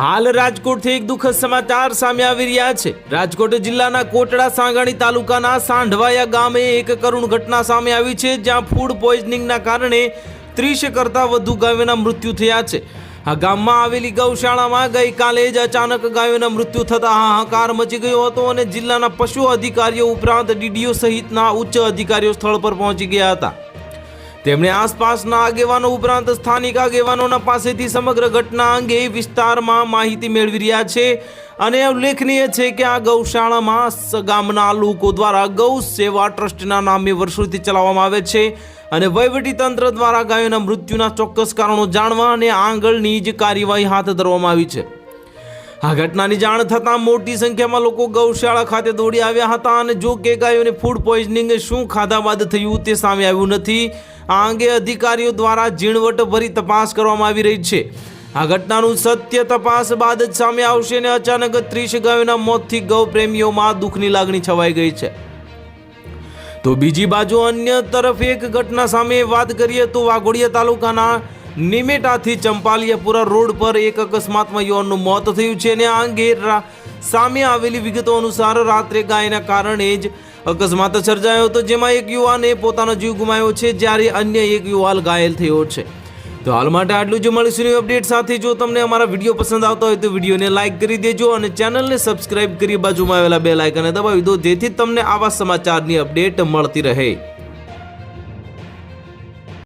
હાલ રાજકોટથી એક દુઃખદ સમાચાર સામે આવી રહ્યા છે. રાજકોટ જિલ્લાના કોટડા સાંગાણી તાલુકાના સાંઢવાયા ગામે એક કરુણ ઘટના સામે આવી છે, જ્યાં ફૂડ પોઈઝનિંગના કારણે ત્રીસ કરતાં વધુ ગાયોના મૃત્યુ થયા છે. આ ગામમાં આવેલી ગૌશાળામાં ગઈકાલે જ અચાનક ગાયોના મૃત્યુ થતાં હાહાકાર મચી ગયો હતો અને જિલ્લાના પશુ અધિકારીઓ ઉપરાંત ડીડીઓ સહિતના ઉચ્ચ અધિકારીઓ સ્થળ પર પહોંચી ગયા હતા. તેમણે આસપાસના આગેવાનો ઉપરાંત સ્થાનિક આગેવાનોના પાસેથી સમગ્ર ઘટના અંગે વિસ્તારમાં માહિતી મેળવી રહ્યા છે અને ઉલ્લેખનીય છે કે આ ગૌશાળામાં ગામના લોકો દ્વારા ગૌ સેવા ટ્રસ્ટના નામે વર્ષોથી ચલાવવામાં આવે છે અને વહીવટી તંત્ર દ્વારા ગાયોના મૃત્યુના ચોક્કસ કારણો જાણવા અને આગળની જ કાર્યવાહી હાથ ધરવામાં આવી છે. આ ઘટનાની જાણ થતાં મોટી સંખ્યામાં લોકો ગૌશાળા ખાતે દોડી આવ્યા હતા અને જો કે ગાયોને ફૂડ પોઈઝનિંગ શું ખાધા બાદ થયું તે સામે આવ્યું નથી. આ અંગે અધિકારીઓ દ્વારા ઝીણવટભરી તપાસ કરવામાં આવી રહી છે. આ ઘટનાનું સત્ય તપાસ બાદ જ સામે આવશે અને અચાનક ત્રીસ ગાયોના મોતથી ગૌ પ્રેમીઓમાં દુઃખની લાગણી છવાઈ ગઈ છે. તો બીજી બાજુ અન્ય તરફ એક ઘટના સામે વાત કરીએ તો વાઘોડિયા તાલુકાના નિમેટાથી ચંપાલિયાપુરા રોડ પર એક અકસ્માતમાં યુવાનનું મોત થયું છે અને આ અંગે સામે આવેલી વિગતો અનુસાર રાત્રે ગાયના કારણે જ અકસ્માત સર્જાયો હતો, જેમાં એક યુવાને પોતાનો જીવ ગુમાવ્યો છે, જ્યારે અન્ય એક યુવાન ઘાયલ થયો છે. તો હાલ માટે આટલું જ મળીશું નવી અપડેટ સાથે. જો તમને અમારા વીડિયો પસંદ આવતો હોય તો વિડીયોને લાઇક કરી દેજો અને ચેનલને સબસ્ક્રાઇબ કરી બાજુમાં આવેલા બે લાઇકને દબાવી દો, જેથી તમને આવા સમાચારની અપડેટ મળતી રહે.